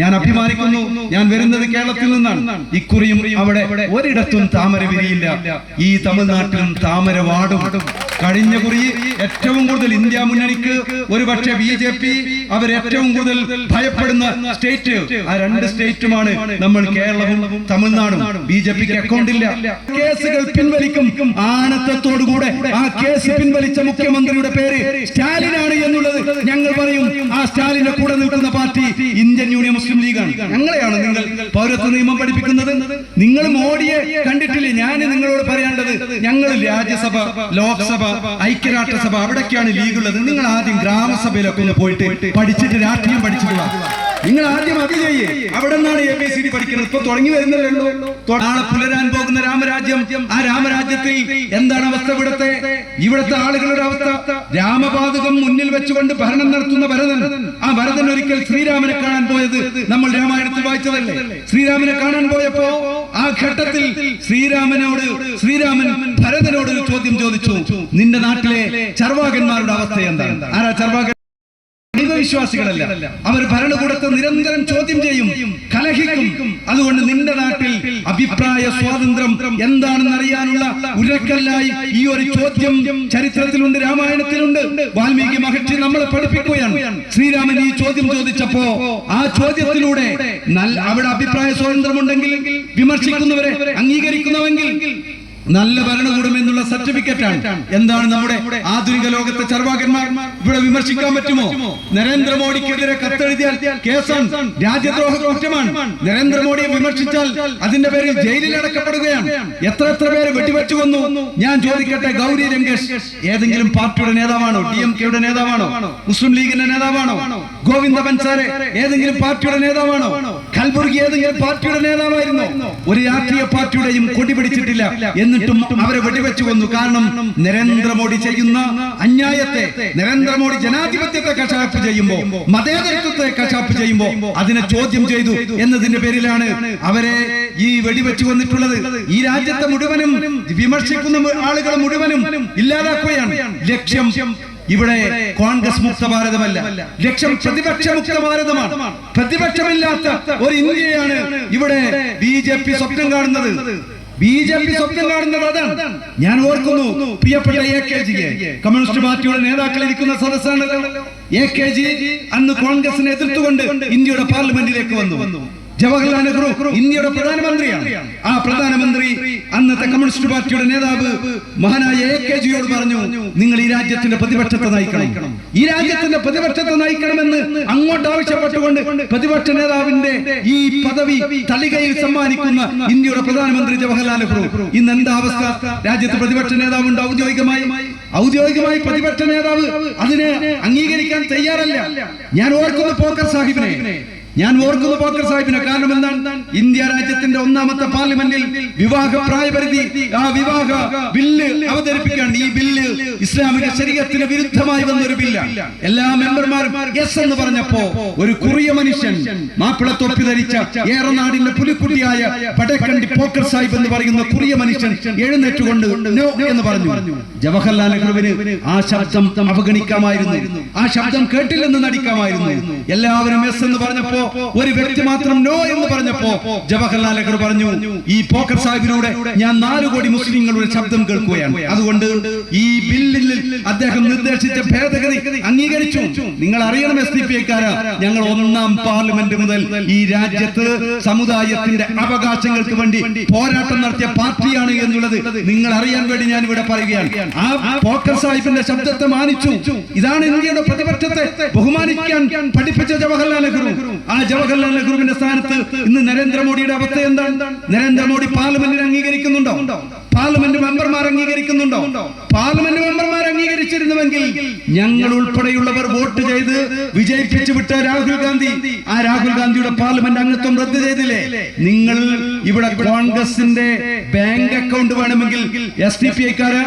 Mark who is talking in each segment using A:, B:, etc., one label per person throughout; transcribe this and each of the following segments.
A: ഞാൻ അഭിമാനിക്കുന്നു. ഞാൻ വരുന്നത് കേരളത്തിൽ നിന്നാണ്. ഇക്കുറിയും അവിടെ ഒരിടത്തും താമര വിരിയില്ല ഈ തമിഴ്നാട്ടിലും താമര വാടും കഴിഞ്ഞ കുറി ഏറ്റവും കൂടുതൽ ഇന്ത്യ മുന്നണിക്ക് ഒരുപക്ഷെ ബി ജെ പി അവർ ഏറ്റവും കൂടുതൽ ഭയപ്പെടുന്ന സ്റ്റേറ്റ് ആ രണ്ട് സ്റ്റേറ്റുമാണ് നമ്മൾ കേരളവും തമിഴ്നാടും. ബി ജെ പിക്ക് അക്കൗണ്ട് ഇല്ല. കേസുകൾ പിൻവലിക്കും ആനത്തോടുകൂടെ ആ കേസ് പിൻവലിച്ച മുഖ്യമന്ത്രിയുടെ പേര് സ്റ്റാലിനാണ് എന്നുള്ളത് ഞങ്ങൾ പറയും. ആ സ്റ്റാലിന്റെ കൂടെ നിൽക്കുന്ന പാർട്ടി ഇന്ത്യൻ യൂണിയൻ മുസ്ലിം ലീഗാണ്. ഞങ്ങളെയാണ് നിങ്ങൾ പൗരത്വ നിയമം പഠിപ്പിക്കുന്നത്. നിങ്ങൾ മോഡിയെ കണ്ടിട്ടില്ലേ? ഞാൻ നിങ്ങളോട് പറയേണ്ടത് ഞങ്ങൾ രാജ്യസഭ ലോക്സഭ ഐക്യരാഷ്ട്രസഭ അവിടേക്കാണ് ലീഗ് ഉള്ളത് നിങ്ങൾ ആദ്യം ഗ്രാമസഭയിലൊക്കെ ഒന്ന് പോയിട്ട് പഠിച്ചിട്ട് രാഷ്ട്രീയം പഠിച്ചിട്ട് വാ. നിങ്ങൾ ആദ്യം അത് ചെയ്യേ. അവിടെ നിന്നാണ് എ ബി സി ഡി പഠിക്കുന്നത്. ഇപ്പൊ തുടങ്ങി വരുന്നല്ലോ നാളെ പുലരാൻ പോകുന്ന രാമരാജ്യം. ആ രാമരാജ്യത്തിൽ എന്താണ് അവസ്ഥ ഇവിടുത്തെ? ഇവിടുത്തെ ആളുകളുടെ അവസ്ഥ. രാമപാതകം മുന്നിൽ വെച്ചുകൊണ്ട് ഭരണം നടത്തുന്ന ഭരതൻ. ആ ഭരതൻ ഒരിക്കൽ ശ്രീരാമനെ കാണാൻ പോയത് നമ്മൾ രാമായണത്തിൽ വായിച്ചതല്ലേ? ശ്രീരാമനെ കാണാൻ പോയപ്പോ ആ ഘട്ടത്തിൽ ശ്രീരാമനോട് ശ്രീരാമൻ ഭരതനോട് ഒരു ചോദ്യം ചോദിച്ചു. നിന്റെ നാട്ടിലെ ചർവാകന്മാരുടെ അവസ്ഥ എന്താണ്? ആരാ ചർവാകൻ? ദൈവവിശ്വാസികളല്ല അവർ ഭരണകൂടത്തെ നിരന്തരം ചോദ്യം ചെയ്യും കലഹിക്കും. അതുകൊണ്ട് നിന്റെ നാട്ടിൽ അഭിപ്രായ സ്വാതന്ത്ര്യം എന്താണെന്ന് അറിയാനുള്ള ഉരക്കല്ലായി ഈ ഒരു ചോദ്യം ചരിത്രത്തിലുണ്ട് രാമായണത്തിലുണ്ട്. വാൽമീകി മഹർഷി നമ്മളെ പഠിപ്പിക്കുകയാണ്. ശ്രീരാമൻ ഈ ചോദ്യം ചോദിച്ചപ്പോ ആ ചോദ്യത്തിലൂടെ അവിടെ അഭിപ്രായ സ്വാതന്ത്ര്യം ഉണ്ടെങ്കിൽ വിമർശിക്കുന്നവരെ അംഗീകരിക്കുന്നവെങ്കിൽ നല്ല ഭരണകൂടം എന്നുള്ള സർട്ടിഫിക്കറ്റ് ആണ് എന്താണ് നമ്മുടെ ആധുനിക ലോകത്തെ ചർവാകന്മാർ ഇവിടെ വിമർശിക്കാൻ പറ്റുമോ? നരേന്ദ്രമോദിക്കെതിരെ കത്തെഴുതിയാൽ കേസാണ് രാജ്യദ്രോഹ കുറ്റമാണ്. നരേന്ദ്രമോദിയെ വിമർശിച്ചാൽ അതിന്റെ പേരിൽ ജയിലിൽ അടക്കപ്പെടുകയാണ്. എത്ര എത്ര പേര് വെടിവെച്ചു വന്നു? ഞാൻ ചോദിക്കട്ടെ ഗൗരി ലങ്കേഷ് ഏതെങ്കിലും പാർട്ടിയുടെ നേതാവാണോ? ഡി എം കെയുടെ നേതാവാണോ? മുസ്ലിം ലീഗിന്റെ നേതാവാണോ? ഗോവിന്ദ പൻസാരെ ഏതെങ്കിലും പാർട്ടിയുടെ നേതാവാണോ? കൽബുർഗി ഏതെങ്കിലും പാർട്ടിയുടെ നേതാവായിരുന്നു. ഒരു രാഷ്ട്രീയ പാർട്ടിയുടെയും കൊടി പിടിച്ചിട്ടില്ല. എന്നിട്ടും അവരെ വെടിവെച്ചു കൊന്നു. കാരണം നരേന്ദ്രമോദി ചെയ്യുന്ന അന്യായത്തെ നരേന്ദ്രമോദി ജനാധിപത്യത്തെ കശാപ്പ് ചെയ്യുമ്പോ മതേതരത്വത്തെ കശാപ്പ് ചെയ്യുമ്പോ അതിനെ ചോദ്യം ചെയ്തു എന്നതിന്റെ പേരിലാണ് അവരെ ഈ വെടിവെച്ചു വന്നിട്ടുള്ളത്. ഈ രാജ്യത്തെ മുഴുവനും വിമർശിക്കുന്ന ആളുകളെ മുഴുവനും ഇല്ലാതാക്കുകയാണ് ലക്ഷ്യം ഇവിടെ കോൺഗ്രസ് മുക്ത ഭാരതമല്ല. ലക്ഷ്യം പ്രതിപക്ഷ മുക്ത ഭാരതമാണ്. പ്രതിപക്ഷമില്ലാത്ത ഒരു ഇന്ത്യയാണ് ഇവിടെ ബി ജെ പി സ്വപ്നം കാണുന്നത്. ബി ജെ പി സ്വപ്നം കാണുന്നത് അതാണ്. ഞാൻ ഓർക്കുന്നു പ്രിയപ്പെട്ട എ കെ ജിയെ. കമ്മ്യൂണിസ്റ്റ് പാർട്ടിയുടെ നേതാക്കൾ ഇരിക്കുന്ന സദസ്സാണ് എ കെ ജി അന്ന് കോൺഗ്രസിനെ എതിർത്തുകൊണ്ട് ഇന്ത്യയുടെ പാർലമെന്റിലേക്ക് വന്നു. ജവഹർലാൽ നെഹ്റു ഇന്ത്യയുടെ പ്രധാനമന്ത്രിയാണ്. ആ പ്രധാനമന്ത്രി അന്നത്തെ കമ്മ്യൂണിസ്റ്റ് പാർട്ടിയുടെ നേതാവ് മഹാനായ എ കെ ജിയോട് പറഞ്ഞു നിങ്ങൾ ഈ രാജ്യത്തിന്റെ പ്രതിപക്ഷത്തെ നയിക്കണം. ഈ രാജ്യത്തിന്റെ പ്രതിപക്ഷത്തെ നയിക്കണമെന്ന് അങ്ങോട്ട് ആവശ്യപ്പെട്ടുകൊണ്ട് പ്രതിപക്ഷ നേതാവിന്റെ ഈ പദവി തളികയിൽ സമ്മാനിക്കുന്ന ഇന്ത്യയുടെ പ്രധാനമന്ത്രി ജവഹർലാൽ നെഹ്റു. ഇന്ന് എന്താ അവസ്ഥ? രാജ്യത്ത് പ്രതിപക്ഷ നേതാവുണ്ട് ഔദ്യോഗികമായി. ഔദ്യോഗികമായി പ്രതിപക്ഷ നേതാവ് അതിനെ അംഗീകരിക്കാൻ തയ്യാറല്ല. ഞാൻ ഓർക്കുന്നു പോക്കർ സാഹിബിനെ. ഞാൻ ഓർക്കുന്നു പോക്കർ സാഹിബിനെ കാരണം എന്താണ്? ഇന്ത്യ രാജ്യത്തിന്റെ ഒന്നാമത്തെ പാർലമെന്റിൽ വിവാഹ പ്രായപരിധി ആ വിവാഹ ബില്ല് അവതരിപ്പിക്കാൻ ഈ ബില്ല് ഇസ്ലാമിക ശരീരത്തിന് വിരുദ്ധമായി വന്ന ഒരു ബില്ല എല്ലാ മെമ്പർമാരും യെസ് എന്ന് പറഞ്ഞപ്പോ ഒരു കുറിയ മനുഷ്യൻ മാപ്പിള തൊപ്പി ധരിച്ച ഏറനാടിന്റെ പുലിക്കുട്ടിയായ പടക്കണ്ടി പോക്കർ സാഹിബ് എന്ന് പറയുന്ന കുറിയ മനുഷ്യൻ എഴുന്നേറ്റുകൊണ്ട് നോ എന്ന് പറഞ്ഞു. ജവഹർലാൽ നെഹ്റുവിന് ആ ശബ്ദം അവഗണിക്കാമായിരുന്നു. ആ ശബ്ദം കേട്ടില്ലെന്ന് നടിക്കാമായിരുന്നു. എല്ലാവരും എസ് എന്ന് പറഞ്ഞപ്പോ ഒരു വ്യക്തി മാത്രം നോ എന്ന് പറഞ്ഞപ്പോ ജവഹർലാൽ നെഹ്റു പറഞ്ഞു ഈ പോക്കർ സാഹിബിലൂടെ ഞാൻ നാല് കോടി മുസ്ലിങ്ങളുടെ ശബ്ദം കേൾക്കുകയാണ്. അതുകൊണ്ട് ഈ ബില്ലിൽ അദ്ദേഹം നിർദ്ദേശിച്ച ഭേദഗതി അംഗീകരിച്ചു. നിങ്ങൾ അറിയണം എസ് ഡി പി ഞങ്ങൾ ഒന്നാം പാർലമെന്റ് മുതൽ ഈ രാജ്യത്ത് സമുദായത്തിന്റെ അവകാശങ്ങൾക്ക് വേണ്ടി പോരാട്ടം നടത്തിയ പാർട്ടിയാണ് എന്നുള്ളത് നിങ്ങൾ അറിയാൻ വേണ്ടി ഞാൻ ഇവിടെ പറയുകയാണ്. ആ പോക്കർ സാഹിബിന്റെ ശബ്ദത്തെ മാനിച്ചു. ഇതാണ് ഇന്ത്യയുടെ പ്രതിപക്ഷത്തെ ബഹുമാനിക്കാൻ പഠിപ്പിച്ച ജവഹർലാൽ നെഹ്റു. ആ ജവഹർലാൽ നെഹ്റുവിന്റെ സ്ഥാനത്ത് ഇന്ന് നരേന്ദ്രമോദിയുടെ അവസ്ഥ എന്താണ്? നരേന്ദ്രമോദി പാർലമെന്റിൽ അംഗീകരിക്കുന്നുണ്ടോ? പാർലമെന്റ് മെമ്പർമാർ അംഗീകരിക്കുന്നുണ്ടോ? പാർലമെന്റ് മെമ്പർമാർ അംഗീകരിച്ചിരുന്നുവെങ്കിൽ ഞങ്ങൾ ഉൾപ്പെടെയുള്ളവർ വോട്ട് ചെയ്ത് വിജയിപ്പിച്ചു വിട്ട രാഹുൽ ഗാന്ധി ആ രാഹുൽ ഗാന്ധിയുടെ പാർലമെന്റ് അംഗത്വം റദ്ദ് ചെയ്തില്ലേ? നിങ്ങൾ ഇവിടെ കോൺഗ്രസിന്റെ ബാങ്ക് അക്കൗണ്ട് വേണമെങ്കിൽ എസ് ഡി പി ഐക്കാര്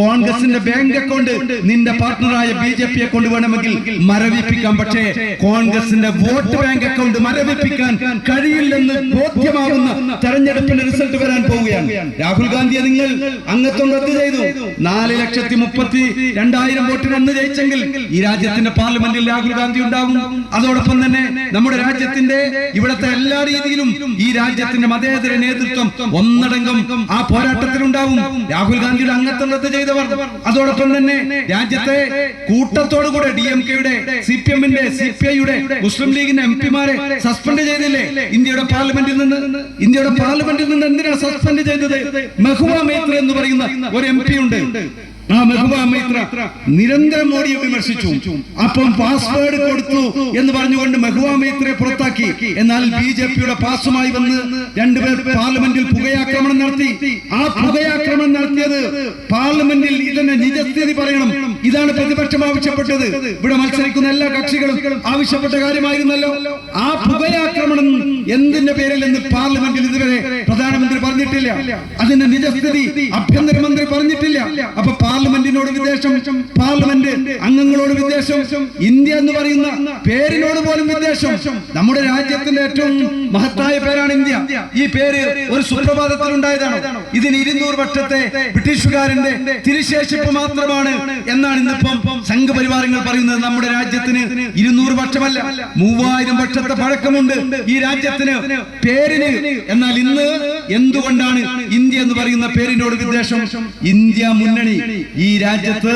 A: കോൺഗ്രസിന്റെ ബാങ്ക് അക്കൗണ്ട് നിന്റെ പാർട്ണറായ ബി ജെ പി അക്കൗണ്ട് വേണമെങ്കിൽ മരവിപ്പിക്കാം. പക്ഷേ കോൺഗ്രസിന്റെ വോട്ട് ബാങ്ക് അക്കൗണ്ട് മരവിപ്പിക്കാൻ കഴിയില്ലെന്ന് ബോധ്യമാവുന്ന തെരഞ്ഞെടുപ്പിന്റെ റിസൾട്ട് വരാൻ പോവുകയാണ്. രാഹുൽ നിങ്ങൾ അംഗത്വം റദ്ദു ചെയ്തു. നാല് ലക്ഷത്തി മുപ്പത്തി രണ്ടായിരം വോട്ടിന് അന്ന് ജയിച്ചെങ്കിൽ ഈ രാജ്യത്തിന്റെ പാർലമെന്റിൽ രാഹുൽ ഗാന്ധി ഉണ്ടാകും. അതോടൊപ്പം തന്നെ നമ്മുടെ രാജ്യത്തിന്റെ ഇവിടുത്തെ എല്ലാ രീതിയിലും ഈ രാജ്യത്തിന്റെ മതേതര നേതൃത്വം ഒന്നടങ്കം ആ പോരാട്ടത്തിലുണ്ടാവും. രാഹുൽ ഗാന്ധിയുടെ അംഗത്വം റദ്ദ് ചെയ്തവർ. അതോടൊപ്പം തന്നെ രാജ്യത്തെ കൂട്ടത്തോടുകൂടെ ഡി എം കെയുടെ സി പി എമ്മിന്റെ സി പി ഐയുടെ മുസ്ലിം ലീഗിന്റെ എം പിമാരെ സസ്പെൻഡ് ചെയ്തില്ലേ? ഇന്ത്യയുടെ പാർലമെന്റിൽ നിന്ന്. ഇന്ത്യയുടെ പാർലമെന്റിൽ നിന്ന് എന്തിനാണ് സസ്പെൻഡ് ചെയ്തത്? മൈത്ര എന്ന് പറയുന്ന ഒരു എം പി ഉണ്ട്. ആ മെഹുബ മൈത്ര നിരന്തരം മോഡിയെ വിമർശിച്ചു. അപ്പം പാസ്വേഡ് കൊടുത്തു എന്ന് പറഞ്ഞുകൊണ്ട് മെഹുബ മൈത്രയെ പുറത്താക്കി. എന്നാൽ ബി ജെ പിയുടെ പാസുമായി വന്ന് രണ്ടുപേർ പാർലമെന്റിൽ പുകയാക്രമണം നടത്തി. ആ പുകയാക്രമണം നടത്തിയത് പാർലമെന്റിൽ ഇതിന്റെ നിജസ്ഥിതി പറയണം ഇതാണ് പ്രതിപക്ഷം ആവശ്യപ്പെട്ടത്. ഇവിടെ മത്സരിക്കുന്ന എല്ലാ കക്ഷികളും ആവശ്യപ്പെട്ട കാര്യമായിരുന്നല്ലോ. ആ പുകയാക്രമണം എന്തിന്റെ പേരിൽ എന്ന് പാർലമെന്റിൽ ഇതുവരെ പ്രധാനമന്ത്രി പറഞ്ഞിട്ടില്ല. അതിന്റെ നിജസ്ഥിതി ആഭ്യന്തരമന്ത്രി പറഞ്ഞിട്ടില്ല. അപ്പൊ പാർലമെന്റിനോട് വിദ്വേഷം പാർലമെന്റ് അംഗങ്ങളോട് വിദ്വേഷം ഇന്ത്യ എന്ന് പറയുന്ന പേരിനോട് പോലും വിദ്വേഷം. നമ്മുടെ രാജ്യത്തിന്റെ ഏറ്റവും മഹത്തായ പേരാണ് ഇന്ത്യ. ഈ പേര് ഒരു സുപ്രഭാതത്തിൽ ഉണ്ടായതാണ്. ഇതിന് ഇരുന്നൂറ് വർഷത്തെ ബ്രിട്ടീഷുകാരന്റെ തിരിശേഷിപ്പ് മാത്രമാണ് എന്നാണ് ഇന്നിപ്പം സംഘപരിവാരങ്ങൾ പറയുന്നത്? നമ്മുടെ രാജ്യത്തിന് ഇരുന്നൂറ് വർഷമല്ല മൂവായിരം വർഷത്തെ പഴക്കമുണ്ട്. ഈ രാജ്യത്തിന് പേരിന്. എന്നാൽ ഇന്ന് എന്തുകൊണ്ടാണ് ഇന്ത്യ എന്ന് പറയുന്ന പേരിനോട് വിദ്വേഷം ഇന്ത്യ മുന്നണി ഈ രാജ്യത്ത്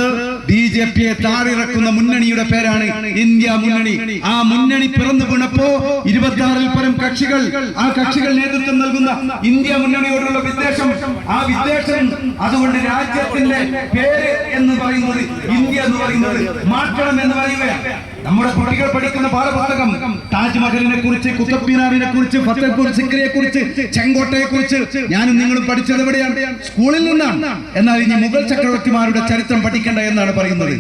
A: ബി ജെ പിയെ താഴിറക്കുന്ന മുന്നണിയുടെ പേരാണ് ഇന്ത്യ മുന്നണി. ആ മുന്നണി പിറന്നു വീണപ്പോ ഇരുപത്തിയാറിൽ പരം കക്ഷികൾ ആ കക്ഷികൾ നേതൃത്വം നൽകുന്ന ഇന്ത്യ മുന്നണിയോടുള്ള വിദ്വേഷം. ആ വിദ്വേഷം അതുകൊണ്ട് രാജ്യത്തിന്റെ പേര് എന്ന് പറയുന്നത് ഇന്ത്യ എന്ന് പറയുന്നത് മാറ്റണം എന്ന് പറയുകയാണ്. നമ്മുടെ കുട്ടികൾ പഠിക്കുന്ന പാഠഭാഗം താജ്മഹലിനെ കുറിച്ച് കുത്തബ്മിനാറിനെ കുറിച്ച് ഫത്തേപൂർ സിക്രിയെ കുറിച്ച് ചെങ്കോട്ടയെ കുറിച്ച് ഞാനും നിങ്ങളും പഠിച്ചത് എവിടെയാണ്? സ്കൂളിൽ നിന്നാണ്. എന്നാൽ ഇനി മുഗൾ ചക്രവർത്തിമാരുടെ ചരിത്രം പഠിക്കേണ്ട എന്നാണ് പറയുന്നത്.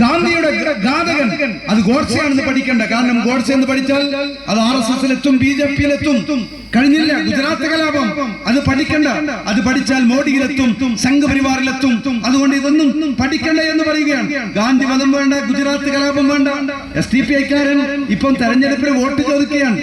A: ഗാന്ധിയുടെ ഘാതകൻ. അത് ഗോഡ്സെയാണെന്ന് പഠിക്കേണ്ട. കാരണം ഗോഡ്സെ എന്ന് പഠിച്ചാൽ അത് ആർ എസ് എസിലെത്തും ബി ജെ പിയിലെത്തും. കഴിഞ്ഞില്ല ഗുജറാത്ത് കലാപം. അത് പഠിക്കണ്ട. അത് പഠിച്ചാൽ മോഡിയിലെത്തും സംഘപരിവാറിലെത്തും. അതുകൊണ്ട് ഇതൊന്നും പഠിക്കണ്ട എന്ന് പറയുകയാണ്. ഗാന്ധി വധം വേണ്ട ഗുജറാത്ത് കലാപം വേണ്ട. എസ് ഡി പി ഐക്കാരൻ ഇപ്പം തെരഞ്ഞെടുപ്പിൽ വോട്ട് ചോദിക്കുകയാണ്.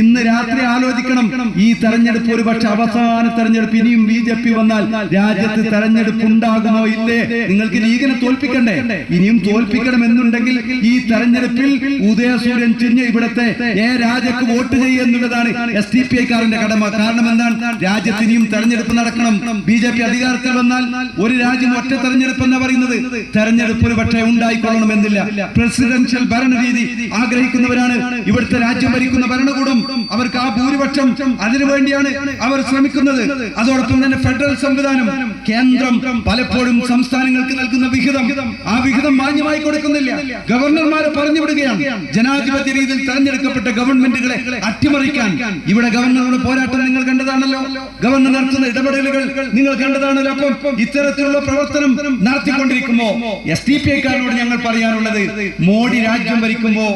A: ഇന്ന് രാത്രി ആലോചിക്കണം. ഈ തെരഞ്ഞെടുപ്പ് ഒരു പക്ഷെ അവസാന തെരഞ്ഞെടുപ്പ് ഇനിയും ബി ജെ പി വന്നാൽ രാജ്യത്ത് തെരഞ്ഞെടുപ്പ് ഉണ്ടാകുമോ ഇല്ലേ? നിങ്ങൾക്ക് ലീഗിനെ തോൽപ്പിക്കണ്ടേ? ഇനിയും തോൽപ്പിക്കണം എന്നുണ്ടെങ്കിൽ ഈ തെരഞ്ഞെടുപ്പിൽ ഉദയസൂര്യൻ ചിഞ്ഞ് ഇവിടത്തെ ഏ രാജക്ക് വോട്ട് ചെയ്യുക എന്നുള്ളതാണ് എസ് ഡി പി ഐക്കാരന്റെ കടമ. കാരണം എന്താണ്? രാജ്യത്ത് ഇനിയും തെരഞ്ഞെടുപ്പ് നടക്കണം. ബി ജെ പി അധികാരത്തിൽ വന്നാൽ ഒരു രാജ്യം ഒറ്റ തെരഞ്ഞെടുപ്പ് എന്ന് പറയുന്നത്? തെരഞ്ഞെടുപ്പ് ഒരു പക്ഷേ ഉണ്ടായിക്കൊള്ളണമെന്നില്ല. പ്രസിഡൻഷ്യൽ ഭരണരീതി ആഗ്രഹിക്കുന്നവരാണ്. ഇവിടുത്തെ രാജ്യം ഭരിക്കുന്ന ഭരണകൂടം അവർക്ക് ആ ഭൂരിപക്ഷം അതിനുവേണ്ടിയാണ് അവർ ശ്രമിക്കുന്നത്. അതോടൊപ്പം തന്നെ ഫെഡറൽ സംവിധാനം കേന്ദ്രം പലപ്പോഴും സംസ്ഥാനങ്ങൾക്ക് നൽകുന്ന വിഹിതം. ആ വിഹിതം മാന്യമായി കൊടുക്കുന്നില്ല. ഗവർണർമാരെ പറഞ്ഞു വിടുകയാണ്. ജനാധിപത്യ രീതിയിൽ തെരഞ്ഞെടുക്കപ്പെട്ട ഗവൺമെന്റുകളെ അട്ടിമറിക്കാൻ. ഇവിടെ ഗവർണറുടെ പോരാട്ടം നിങ്ങൾ കണ്ടതാണല്ലോ. ഗവർണർ നടത്തുന്ന ഇടപെടലുകൾ നിങ്ങൾ കണ്ടതാണല്ലോ. അപ്പം ഇത്തരത്തിലുള്ള പ്രവർത്തനം നടത്തിക്കൊണ്ടിരിക്കുമ്പോ എസ് ഡി പി ഐക്കാരനോട് ഞങ്ങൾ പറയാനുള്ളത് മോഡി രാജ്യം ഭരിക്കുമ്പോ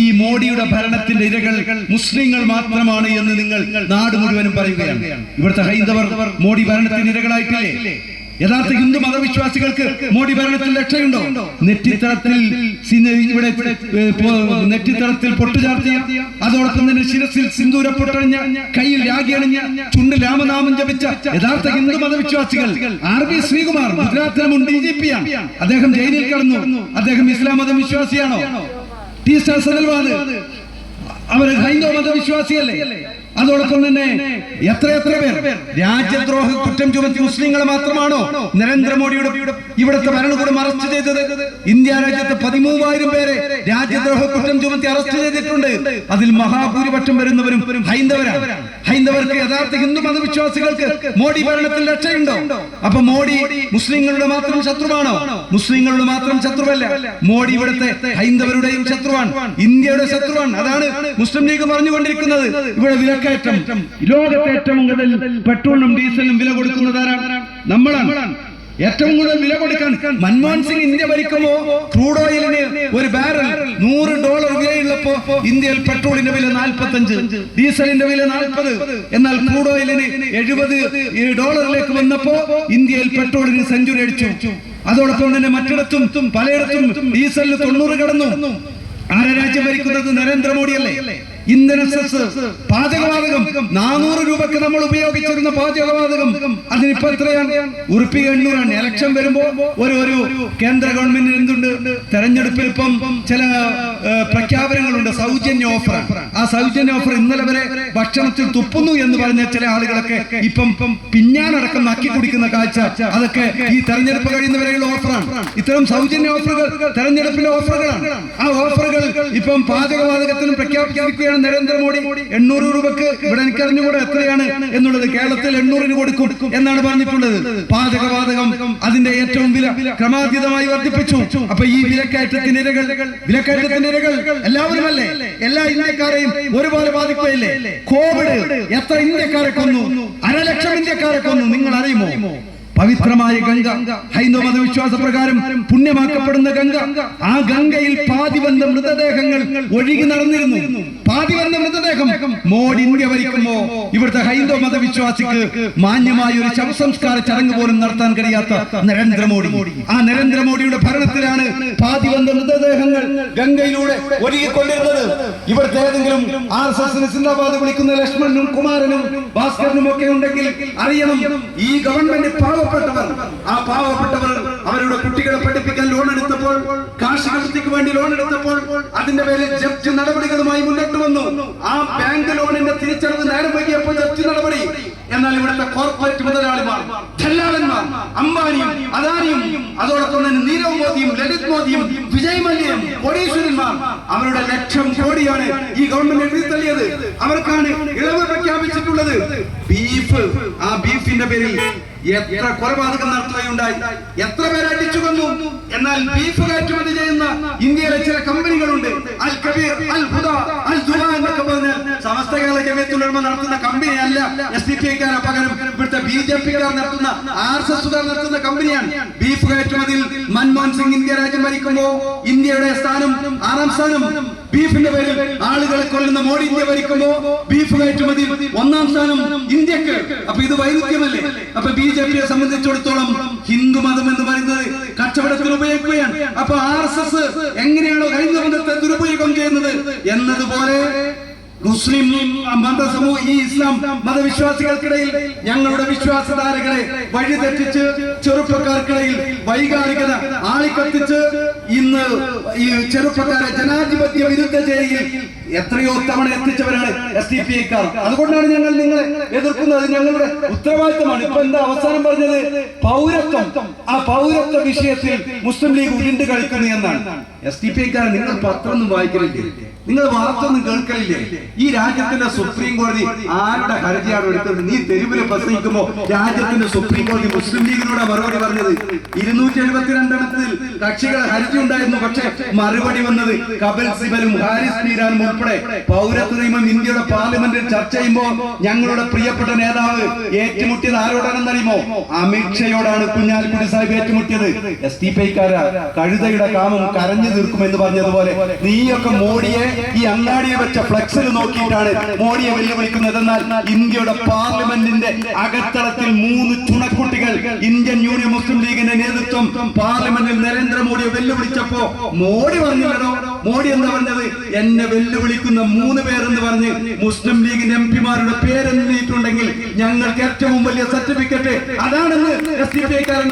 A: ഈ മോഡിയുടെ ഭരണത്തിന്റെ ഇരകൾ മുസ്ലിങ്ങൾ മാത്രമാണ് എന്ന് നിങ്ങൾ നാട് മുഴുവനും പറയുകയാണ്. ഇവിടുത്തെ ഹൈന്ദവർ മോഡി ഭരണത്തിന്റെ ഇരകളായിട്ടില്ലേ? യഥാർത്ഥ ഹിന്ദു മതവിശ്വാസികൾക്ക് മോഡി ഭരണത്തിൽ രക്ഷയുണ്ടോ? നെറ്റിത്തളത്തിൽ സിന- ഇവിടെ നെറ്റിത്തടത്തിൽ പൊട്ടുചാർത്തിയ അതോടൊപ്പം തന്നെ ശിരസിൽ സിന്ദൂര പൊട്ടണിഞ്ഞ കയ്യിൽ രാഗി അണിഞ്ഞ ചുണ്ട് രാമനാമം ജപിച്ച യഥാർത്ഥ ഹിന്ദു മതവിശ്വാസികൾ ആർ ബി ശ്രീകുമാർ ഗുജറാത്തിലെ മുൻ ഡി ജി പി ആണ് അദ്ദേഹം ജയിലിൽ കടന്നു. അദ്ദേഹം ഇസ്ലാം മതം വിശ്വാസിയാണോ ടി സനൽവാദ്. അവർ ഹൈന്ദവ മതവിശ്വാസിയല്ലേ? അതോടൊപ്പം തന്നെ എത്ര എത്ര പേർ രാജ്യദ്രോഹ കുറ്റം ചുമത്തി മുസ്ലിങ്ങളെ മാത്രമാണോ നരേന്ദ്രമോദിയുടെ ഇവിടുത്തെ ഭരണകൂടം അറസ്റ്റ് ചെയ്തത്? ഇന്ത്യ രാജ്യത്ത് പതിമൂവായിരം പേരെ രാജ്യദ്രോഹ കുറ്റം ചുമത്തി അറസ്റ്റ് ചെയ്തിട്ടുണ്ട്. അതിൽ മഹാഭൂരിപക്ഷം വരുന്നവരും ഹൈന്ദവരാണ്. ഹൈന്ദവർക്ക് യഥാർത്ഥ ഹിന്ദു മതവിശ്വാസികൾക്ക് മോഡി ഭരണത്തിൽ രക്ഷയുണ്ടോ? അപ്പൊ മോഡി മുസ്ലിങ്ങളുടെ മാത്രം ശത്രുവാണോ? മുസ്ലിങ്ങളുടെ മാത്രം ശത്രുവല്ല. മോഡി ഇവിടുത്തെ ഹൈന്ദവരുടെയും ശത്രുവാണ്. ഇന്ത്യയുടെ ശത്രുവാണ്. അതാണ് മുസ്ലിം ലീഗ് പറഞ്ഞുകൊണ്ടിരിക്കുന്നത്. ഇവിടെ വിലക്കയറ്റം. ലോകത്തെ ഏറ്റവും കൂടുതൽ പെട്രോളിനും ഡീസലിനും വില കൊടുക്കുന്നതാരാണ് നമ്മളാണ്. ഏറ്റവും കൂടുതൽ വില കൊടുക്കാൻ മൻമോഹൻ സിംഗ് ഇന്ത്യ ഭരിക്കുമ്പോ ക്രൂഡ് ഓയിലിന് ഒരു ബാരൽ നൂറ് ഡോളർ വിലയുള്ളപ്പോ ഇന്ത്യയിൽ പെട്രോളിന്റെ വില നാൽപ്പത്തഞ്ച് ഡീസലിന്റെ വില നാൽപ്പത്. എന്നാൽ ക്രൂഡ് ഓയിലിന് എഴുപത് ഡോളറിലേക്ക് വന്നപ്പോ ഇന്ത്യയിൽ പെട്രോളിന് സെഞ്ചുറി അടിച്ചു. അതോടൊപ്പം തന്നെ മറ്റിടത്തും പലയിടത്തും ഡീസലിന് തൊണ്ണൂറ് കടന്നു. ആരാ രാജ്യം ഭരിക്കുന്നത്? നരേന്ദ്രമോദിയല്ലേ? ഇന്ധന സെസ് പാചകവാതകം. നാനൂറ് രൂപക്ക് നമ്മൾ ഉപയോഗിച്ചിരുന്ന പാചകവാതകം. അതിനിപ്പോ എത്രയാണ്? ഉറുപ്പിക എണ്ണൂറാണ്. ഇലക്ഷൻ വരുമ്പോ ഒരു ഒരു കേന്ദ്ര ഗവൺമെന്റിന് എന്തുണ്ട്? തെരഞ്ഞെടുപ്പിൽ ഇപ്പം ചില പ്രഖ്യാപനങ്ങളുണ്ട്. സൗജന്യ ഓഫർ ആ സൗജന്യ ഓഫർ ഇന്നലെ വരെ ഭക്ഷണത്തിൽ തുപ്പുന്നു എന്ന് പറഞ്ഞ ചില ആളുകളൊക്കെ ഇപ്പം പിഞ്ഞാനടക്കം നക്കി കുടിക്കുന്ന കാഴ്ച. അതൊക്കെ ഈ തെരഞ്ഞെടുപ്പ് കഴിയുന്നവരെയുള്ള ഓഫറാണ്. ഇത്തരം സൗജന്യ ഓഫറുകൾ തെരഞ്ഞെടുപ്പിലെ ഓഫറുകളാണ്. ആ ഓഫറുകൾ ഇപ്പം പാചകവാതകത്തിനും പ്രഖ്യാപിച്ചിരിക്കുകയാണ് നരേന്ദ്രമോദി എണ്ണൂറ് രൂപക്ക് ഇവിടെ എനിക്ക് അറിഞ്ഞുകൂടെ എത്രയാണ് എന്നുള്ളത് കേരളത്തിൽ എണ്ണൂറിന് കൊടുക്കും എന്നാണ് പറഞ്ഞിട്ടുള്ളത്. പാചകവാതകം അതിന്റെ ഏറ്റവും വില ക്രമാതീതമായി വർദ്ധിപ്പിച്ചു. അപ്പൊ ഈ വിലക്കയറ്റത്തിന്റെ ഇരകൾ വിലക്കയറ്റത്തിന്റെ ഇരകൾ എല്ലാവരുമല്ലേ? എല്ലാ ഇന്ത്യക്കാരെയും ഒരുപോലെ ബാധിക്കുകയില്ലേ? കോവിഡ് എത്ര ഇന്ത്യക്കാരെ കൊന്നു? അരലക്ഷം ഇന്ത്യക്കാരെ കൊന്നു നിങ്ങൾ അറിയുമോ പവിത്രമായ ഗംഗ ഹൈന്ദവ മതവിശ്വാസ പ്രകാരം പുണ്യമാക്കപ്പെടുന്ന ഗംഗ. ആ ഗംഗയിൽ പാതി വന്ന മൃതദേഹങ്ങൾ ഒഴുകി നടന്നിരുന്നു. പാതി വന്ന മൃതദേഹം മോഡി ഇന്ത്യ വരിക്കുമ്പോ ഇവിടുത്തെ ഹൈന്ദവ മതവിശ്വാസിക്ക് മാന്യമായ ഒരു ശവസംസ്കാര ചടങ്ങ് പോലും നടത്താൻ കഴിയാത്ത നരേന്ദ്രമോദി ആ നരേന്ദ്രമോദിയുടെ ഭരണത്തിലാണ് പാതി വന്ന മൃതദേഹങ്ങൾ ഗംഗയിലൂടെ ഒഴുകിക്കൊണ്ടിരുന്നത്. ഇവിടുത്തെ ഏതെങ്കിലും ആർ എസ് എസിന് സിന്ദാബാദ് വിളിക്കുന്ന ലക്ഷ്മണനും കുമാരനും ഭാസ്കരനും ഒക്കെ ഉണ്ടെങ്കിൽ അറിയണം ഈ ഗവൺമെന്റ് പാവപ്പെട്ടവർ ആ പാവപ്പെട്ടവർ അവരുടെ കുട്ടികളെ പഠിപ്പിക്കാൻ ലോൺ എടുത്തപ്പോൾ വൃത്തിക്ക് വേണ്ടി ലോൺ എടുത്തപ്പോൾ അതിന്റെ പേരിൽ ജപ്തി നടപടികളുമായി മുന്നോട്ട് വന്നു. ആ ബാങ്ക് ലോണിന്റെ തിരിച്ചടവ് നേരം വൈകിയപ്പോൾ ജപ്തി നടപടി. എന്നാൽ ഇവിടുത്തെ കോർപ്പറേറ്റ് മുതലാളിമാർ ദല്ലാളന്മാർ അംബാനിയും അദാനിയും അതോടൊപ്പം തന്നെ നീരവ് മോദിയും ലളിത് മോദിയും വിജയ് മല്യയും കോടീശ്വരന്മാർ അവരുടെ ലക്ഷം കോടിയാണ് ഈ ഗവൺമെന്റ് എഴുതി തള്ളിയത്. അവർക്കാണ് ഇളവ് പ്രഖ്യാപിച്ചിട്ടുള്ളത്. ബീഫ്. ആ ബീഫിന്റെ പേരിൽ എത്ര കൊലപാതകം നടത്തുകയുണ്ടായി. എത്ര പേരെ അടിച്ചു കൊന്നു. എന്നാൽ ബീഫ് കയറ്റുമതി ചെയ്യുന്ന ഇന്ത്യയിലെ ചില കമ്പനികളുണ്ട്. അൽ കബീർ അൽ ഹുദ അൽ ദുവ എന്നൊക്കെ പറഞ്ഞാൽ സമസ്ത കേരള ജമയത്തുലമ നടത്തുന്ന കമ്പനിയല്ല എസ് ഡി പി ഐക്കാരെ പകരം ഇവിടുത്തെ ബി ജെ പിക്കാർ നടത്തുന്ന ആർ എസ് എസുകാർ നടത്തുന്ന കമ്പനിയാണ്. ബീഫ് കയറ്റുമതിയിൽ മൻമോഹൻ സിംഗ് ഇന്ത്യ രാജ്യം ഭരിക്കുമ്പോ ഇന്ത്യയുടെ സ്ഥാനം ആറാം സ്ഥാനം. ബീഫിന്റെ പേരിൽ ആളുകളെ കൊല്ലുന്ന മോഡി ഇന്ത്യ ഭരിക്കുമ്പോ ബീഫ് കയറ്റുമതി. ഒന്നാം സ്ഥാനം ഇന്ത്യയ്ക്ക്. അപ്പൊ ഇത് വൈരുദ്ധ്യമല്ലേ? അപ്പൊ ബി ജെ പിയെ സംബന്ധിച്ചിടത്തോളം ഹിന്ദു മതം എന്ന് പറയുന്നത് കച്ചവടത്തിന് ഉപയോഗിക്കുകയാണ്. അപ്പൊ ആർ എസ് എസ് എങ്ങനെയാണോ കഴിഞ്ഞ ബന്ധത്തെ ദുരുപയോഗം ചെയ്യുന്നത് എന്നതുപോലെ മുസ്ലിം മതസമൂഹ ഈ ഇസ്ലാം മതവിശ്വാസികൾക്കിടയിൽ ഞങ്ങളുടെ വിശ്വാസധാരകളെ വഴിതെറ്റിച്ച് ചെറുപ്പക്കാർക്കിടയിൽ വൈകാരികത ആളിക്കത്തിച്ച് ഇന്ന് ഈ ചെറുപ്പക്കാരെ ജനാധിപത്യ വിരുദ്ധ ചേരിയിൽ എത്രയോ തവണ എത്തിച്ചവരാണ് എസ് ഡി പി ഐക്കാർ. അതുകൊണ്ടാണ് ഞങ്ങൾ നിങ്ങളെ എതിർക്കുന്നത്. ഞങ്ങളുടെ ഉത്തരവാദിത്തമാണ്. ഇപ്പൊ എന്താ അവസാനം പറഞ്ഞത്? പൗരത്വം. ആ പൗരത്വ വിഷയത്തിൽ മുസ്ലിം ലീഗ് ഉരുണ്ട് കളിക്കുന്നു എന്നാണ്. എസ് ഡി പി ഐക്കാർ നിങ്ങൾ പത്രം ഒന്നും വായിക്കലില്ലേ? നിങ്ങൾ വാർത്തൊന്നും കേൾക്കലില്ലേ? ഈ രാജ്യത്തിന്റെ സുപ്രീം കോടതി ആരുടെ ഹർജിയാണ് എടുത്തത്? നീ തെരുവിൽ പ്രസംഗിക്കുമോ രാജ്യത്തിന്റെ സുപ്രീം കോടതി മുസ്ലിം ലീഗിനോട് മറുപടി പറഞ്ഞത്? ഇരുന്നൂറ്റി എഴുപത്തിരണ്ടെണ്ണത്തിൽ കക്ഷികൾ ഹർജി ഉണ്ടായിരുന്നു. പക്ഷെ മറുപടി വന്നത് കപിൽ സിബലും ഹാരിസ് മീരാനും ഉൾപ്പെടെ പൗരത്വ നിയമം ഇന്ത്യയുടെ പാർലമെന്റിൽ ചർച്ച ചെയ്യുമ്പോൾ ഞങ്ങളുടെ പ്രിയപ്പെട്ട നേതാവ് ഏറ്റുമുട്ടിയത് ആരോടാണെന്നറിയുമോ? അമിത്ഷയോടാണ് കുഞ്ഞാലിക്കുട്ടി സാഹിബ് ഏറ്റുമുട്ടിയത്. എസ് ടി പൈക്കാര കഴുതയുടെ കാമം കരഞ്ഞു തീർക്കുമെന്ന് പറഞ്ഞതുപോലെ. നീയൊക്കെ മോഡിയെ ഈ അങ്ങാടിയെ വെച്ച ഫ്ലക്സിൽ നോക്കിയിട്ടാണ് മോഡിയെ വെല്ലുവിളിക്കുന്നത് എന്നാൽ ഇന്ത്യയുടെ പാർലമെന്റിന്റെ അകത്തളത്തിൽ മൂന്ന് ചുണക്കുട്ടികൾ ഇന്ത്യൻ യൂണിയൻ മുസ്ലിം ലീഗിന്റെ നേതൃത്വം പാർലമെന്റിൽ നരേന്ദ്രമോദിയെ വെല്ലുവിളിച്ചപ്പോ മോഡി പറഞ്ഞില്ലടോ? മോഡി എന്താ പറഞ്ഞത്? എന്നെ വെല്ലുവിളിക്കുന്ന മൂന്ന് പേരെന്ന് പറഞ്ഞ് മുസ്ലിം ലീഗിന്റെ എം പിമാരുടെ പേരെഴുതിയിട്ടുണ്ടെങ്കിൽ ഞങ്ങൾക്ക് ഏറ്റവും വലിയ സർട്ടിഫിക്കറ്റ് അതാണെന്ന്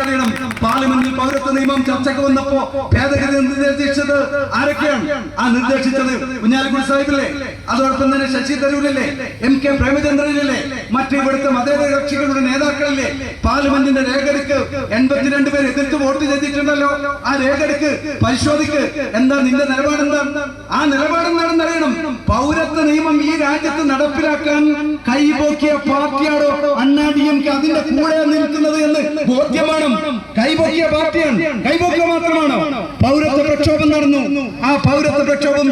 A: അറിയണം. പാർലമെന്റിൽ പൗരത്വ നിയമം ചർച്ചയ്ക്ക് വന്നപ്പോ ഭേദഗതി നിർദ്ദേശിച്ചത് ആരൊക്കെയാണ്? ആ നിർദ്ദേശിച്ചത് കുഞ്ഞാലിക്കുടി സാഹിബില്ലേ അതോടൊപ്പം തന്നെ ശശി തരൂരില്ലേ എം കെ പ്രേമചന്ദ്രനില്ലേ മറ്റ് ഇവിടുത്തെ മതേതര കക്ഷികളുടെ നേതാക്കളില്ലേ പാർലമെന്റിന്റെ രേഖടുക്ക് എൺപത്തിരണ്ട് പേര് എതിർത്ത് വോട്ട് ചെയ്തിട്ടുണ്ടല്ലോ. ആ രേഖടുക്ക് പരിശോധിക്ക്. എന്താ നിന്റെ നിലപാട് എന്താ ആ നിലപാട് അറിയണം. പൗരത്വ നിയമം ഈ രാജ്യത്ത് നടപ്പിലാക്കാൻ കൈപോക്കിയ പാർട്ടിയാണോ അണ്ണാ ഡി എം കെ? അതിന്റെ കൂടെ നിൽക്കുന്നത് എന്ന് ബോധ്യമാണ്. കൈപോക്കിയ പാർട്ടിയാണ്. കൈപോക്കുക മാത്രമാണ്? പൗരത്വ പ്രക്ഷോഭം നടന്നു. ആ പൗരത്വ പ്രക്ഷോഭം